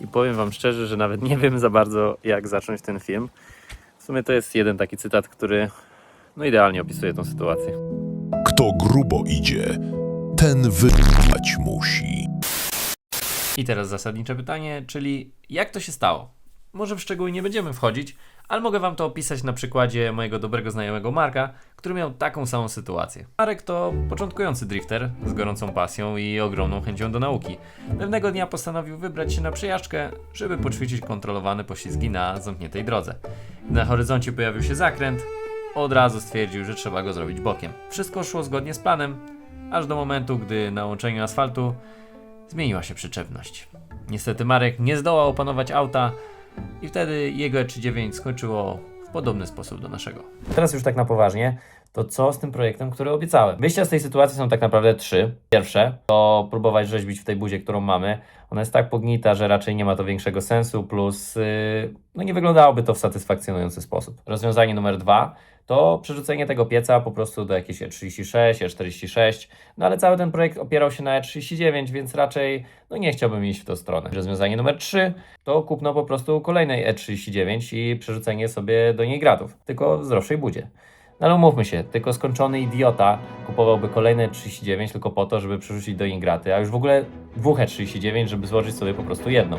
I powiem Wam szczerze, że nawet nie wiem za bardzo, jak zacząć ten film. W sumie to jest jeden taki cytat, który no idealnie opisuje tą sytuację. Kto grubo idzie, ten wywać musi. I teraz zasadnicze pytanie, czyli jak to się stało? Może w szczegóły nie będziemy wchodzić, ale mogę Wam to opisać na przykładzie mojego dobrego znajomego Marka, który miał taką samą sytuację. Marek to początkujący drifter z gorącą pasją i ogromną chęcią do nauki. Pewnego dnia postanowił wybrać się na przejażdżkę, żeby poćwiczyć kontrolowane poślizgi na zamkniętej drodze. Gdy na horyzoncie pojawił się zakręt, od razu stwierdził, że trzeba go zrobić bokiem. Wszystko szło zgodnie z planem, aż do momentu, gdy na łączeniu asfaltu zmieniła się przyczepność. Niestety Marek nie zdołał opanować auta i wtedy jego E39 skończyło w podobny sposób do naszego. Teraz już tak na poważnie, to co z tym projektem, który obiecałem? Wyjścia z tej sytuacji są tak naprawdę trzy. Pierwsze to próbować rzeźbić w tej budzie, którą mamy. Ona jest tak pognita, że raczej nie ma to większego sensu, plus yy, no nie wyglądałoby to w satysfakcjonujący sposób. Rozwiązanie numer dwa to przerzucenie tego pieca po prostu do jakiejś E36, E46, no ale cały ten projekt opierał się na E39, więc raczej no nie chciałbym iść w tą stronę. Rozwiązanie numer 3 to kupno po prostu kolejnej E39 i przerzucenie sobie do niej gratów, tylko w zdrowszej budzie. No ale umówmy się, tylko skończony idiota kupowałby kolejne E39 tylko po to, żeby przerzucić do niej graty, a już w ogóle dwóch E39, żeby złożyć sobie po prostu jedną.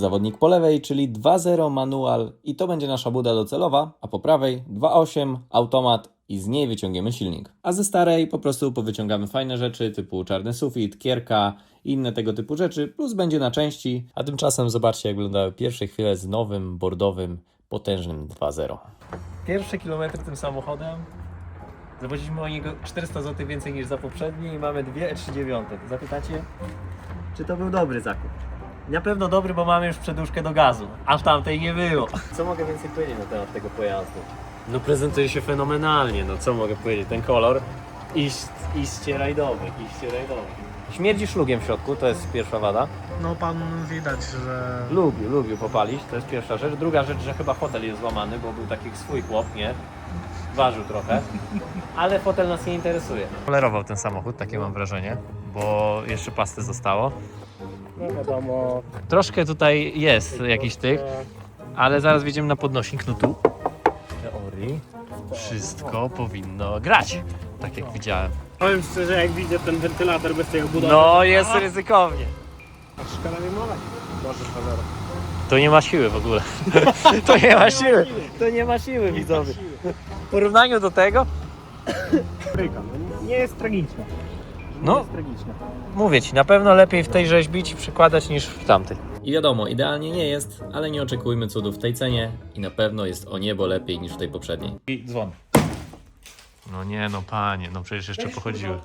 Zawodnik po lewej, czyli 2.0 manual i to będzie nasza buda docelowa, a po prawej 2.8 automat i z niej wyciągniemy silnik. A ze starej po prostu powyciągamy fajne rzeczy typu czarny sufit, kierka i inne tego typu rzeczy, plus będzie na części. A tymczasem zobaczcie jak wyglądały pierwsze chwile z nowym, bordowym, potężnym 2.0. Pierwsze kilometry tym samochodem zawoziliśmy o niego 400 zł więcej niż za poprzedni i mamy dwie E39. Zapytacie, czy to był dobry zakup? Na pewno dobry, bo mamy już przedłużkę do gazu, a w tamtej nie było. Co mogę więcej powiedzieć na temat tego pojazdu? No prezentuje się fenomenalnie, no co mogę powiedzieć, ten kolor iść, iście rajdowy, iście rajdowy. Śmierdzi szlugiem w środku, to jest pierwsza wada. No pan widać, że Lubił, lubił popalić, to jest pierwsza rzecz. Druga rzecz, że chyba fotel jest złamany, bo był taki swój chłop, nie? Ważył trochę, ale fotel nas nie interesuje. Polerował ten samochód, takie mam wrażenie, bo jeszcze pasty zostało. No wiadomo, Troszkę tutaj jest jakiś tych, ale zaraz wjedziemy na podnośnik, no tu. W teorii wszystko powinno grać, tak jak widziałem. powiem szczerze, jak widzę ten wentylator bez tej obudowy, No, jest ryzykownie. a szkoda nie mowa. Może cholera. To nie ma siły w ogóle. To nie ma siły. To nie ma siły, widzowie. W porównaniu do tego, Bryka, no nie jest tragiczna. Nie No. jest tragiczna. mówię ci, na pewno lepiej w tej rzeźbić przykładać niż w tamtej. I wiadomo, idealnie nie jest, ale nie oczekujmy cudów w tej cenie i na pewno jest o niebo lepiej niż w tej poprzedniej. I dzwon. No nie, no panie, no przecież jeszcze pochodziły.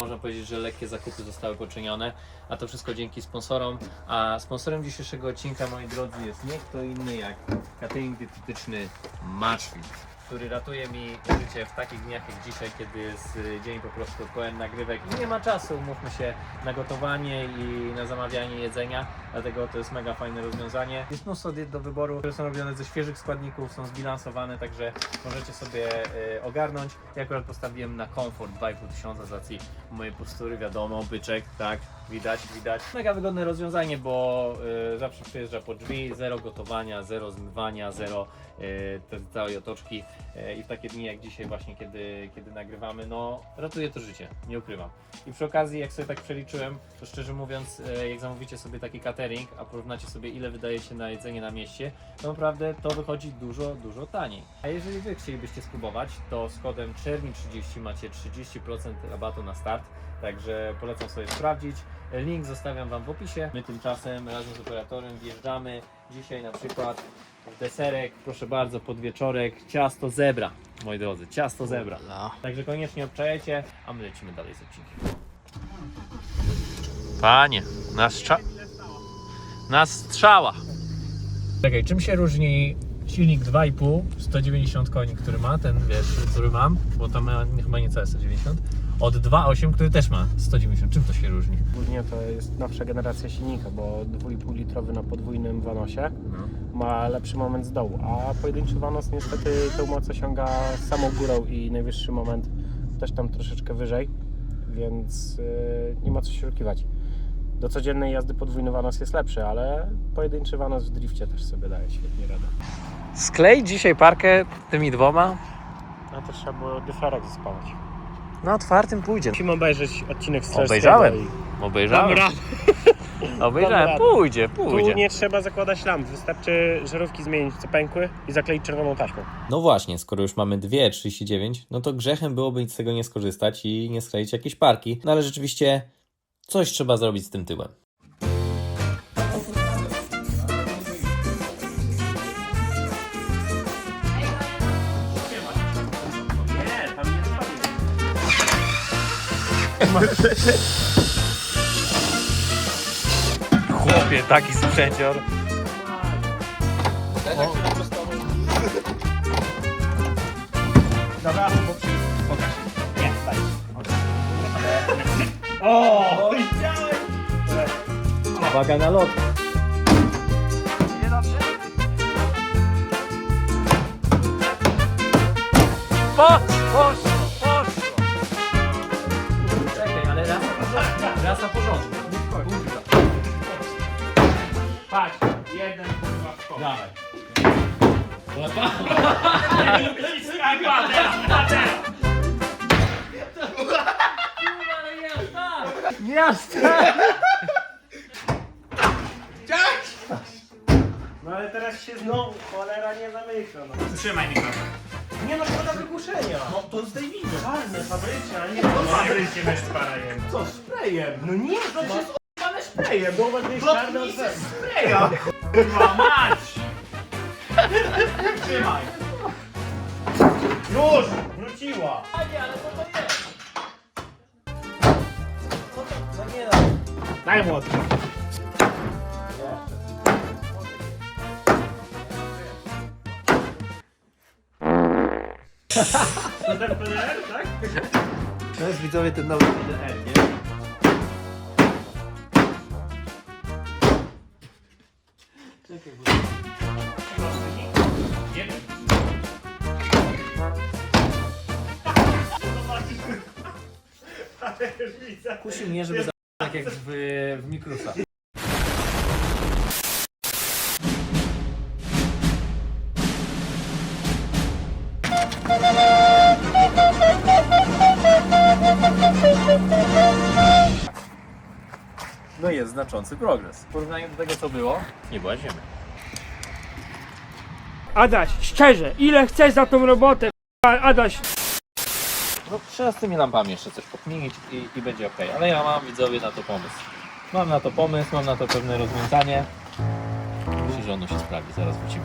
Można powiedzieć, że lekkie zakupy zostały poczynione, a to wszystko dzięki sponsorom. A sponsorem dzisiejszego odcinka, moi drodzy, jest nie kto inny jak catering dietetyczny Matchfit, który ratuje mi życie w takich dniach jak dzisiaj, kiedy jest y, dzień po prostu pełen nagrywek i nie ma czasu, mówmy się, na gotowanie i na zamawianie jedzenia, dlatego to jest mega fajne rozwiązanie. Jest mnóstwo diet do wyboru, które są robione ze świeżych składników, są zbilansowane, także możecie sobie y, ogarnąć. Ja akurat postawiłem na komfort 2,5 tysiąca z racji mojej postury, wiadomo, byczek, tak, Widać, widać. Mega wygodne rozwiązanie, bo y, zawsze przyjeżdża po drzwi, zero gotowania, zero zmywania, zero y, całej otoczki i w takie dni jak dzisiaj właśnie, kiedy, kiedy nagrywamy, no ratuje to życie, nie ukrywam. I przy okazji, jak sobie tak przeliczyłem, to szczerze mówiąc, y, jak zamówicie sobie taki catering, a porównacie sobie ile wydajecie na jedzenie na mieście, to naprawdę to wychodzi dużo, dużo taniej. A jeżeli Wy chcielibyście spróbować, to z kodem czerni30 macie 30% rabatu na start, także polecam sobie sprawdzić. Link zostawiam Wam w opisie. My tymczasem razem z operatorem wjeżdżamy dzisiaj na przykład w deserek, proszę bardzo, podwieczorek, ciasto zebra, moi drodzy, ciasto zebra. Także koniecznie obczajecie, a my lecimy dalej z odcinkiem. Panie, na, strza... na strzała. Czekaj, czym się różni silnik 2,5 190 koni, który ma, ten wiesz, który mam, bo tam ma chyba niecałe 190, od 2,8, który też ma 190. Czym to się różni? Głównie to jest nowsza generacja silnika, bo 2,5 litrowy na podwójnym wanosie No. ma lepszy moment z dołu, a pojedynczy wanos niestety tę moc osiąga samą górą i najwyższy moment też tam troszeczkę wyżej, więc yy, nie ma co się oszukiwać. Do codziennej jazdy podwójny wanos jest lepszy, ale pojedynczy wanos w drifcie też sobie daje świetnie radę. Sklej dzisiaj parkę tymi dwoma. A to trzeba było dyferek zespawać. Na otwartym pójdzie. Musimy obejrzeć odcinek z Obejrzałem. Obejrzałem. Dobra. Obejrzałem. Dobra. Pójdzie, Tu pójdzie. nie trzeba zakładać lamp, wystarczy żarówki zmienić co pękły i zakleić czerwoną taśmą. No właśnie, skoro już mamy dwie 39, no to grzechem byłoby z tego nie skorzystać i nie skleić jakiejś parki. No ale rzeczywiście coś trzeba zrobić z tym tyłem. Chłopie, taki sprzęcior. Dobra, pokaż. Nie, daj. O! Widziałem! Uwaga na lot! Poszło, Patrz, jeden kurwa koło. Dawaj. No ale teraz się znowu cholera nie zamyka. No. Trzymaj mikrofon. Nie no, szkoda wygłuszenia. No to zdejmijmy. Czarne fabrycznie, a nie to fabrycznie bez sprayem. Co, sprayem? No nie, to jest o***ane sprayem. Bo uważaj, jest czarne od spraya. Kurwa, mać! Trzymaj. Już! Wróciła. Daj młotkę. To ten PDR, tak? To jest widzowie ten nowy PDR, nie? Kusi mnie, żeby za... tak jak w, w Mikrusa. No jest znaczący progres. W porównaniu do tego co było, nie była ziemia. Adaś, szczerze, ile chcesz za tą robotę? k***a? Adaś, No trzeba z tymi lampami jeszcze coś pokminić i, i będzie ok. Ale ja mam widzowie na to pomysł. Mam na to pomysł, mam na to pewne rozwiązanie. Myślę, że ono się sprawdzi, zaraz wrócimy.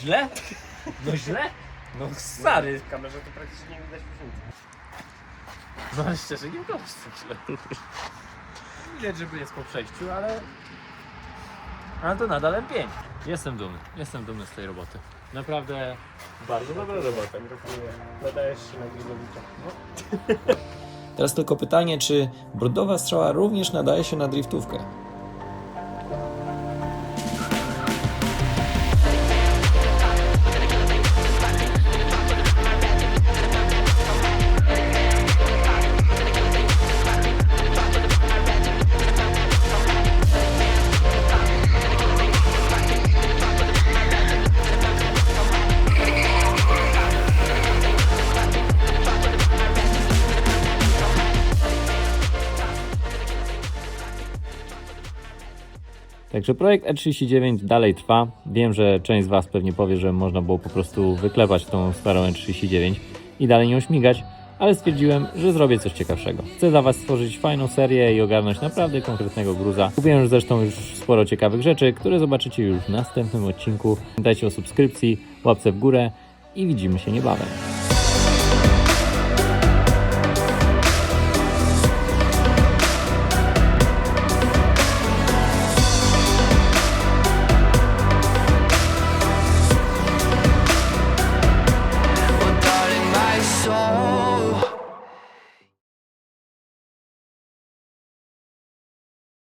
Źle? No źle? No stary, W kamerze to praktycznie nie widać różnicy. no ale szczerze nie gorzej źle. Widać, żeby jest po przejściu, ale... Ale to nadal M5. Jestem dumny, jestem dumny z tej roboty. Naprawdę bardzo dobra robota. Gratuluję. Nadajesz się na Grillowicza. Teraz tylko pytanie, czy brodowa strzała również nadaje się na driftówkę? Także projekt E39 dalej trwa. Wiem, że część z Was pewnie powie, że można było po prostu wyklepać tą starą E39 i dalej nią śmigać, ale stwierdziłem, że zrobię coś ciekawszego. Chcę dla Was stworzyć fajną serię i ogarnąć naprawdę konkretnego gruza. Kupiłem zresztą już sporo ciekawych rzeczy, które zobaczycie już w następnym odcinku. Pamiętajcie o subskrypcji, łapce w górę i widzimy się niebawem.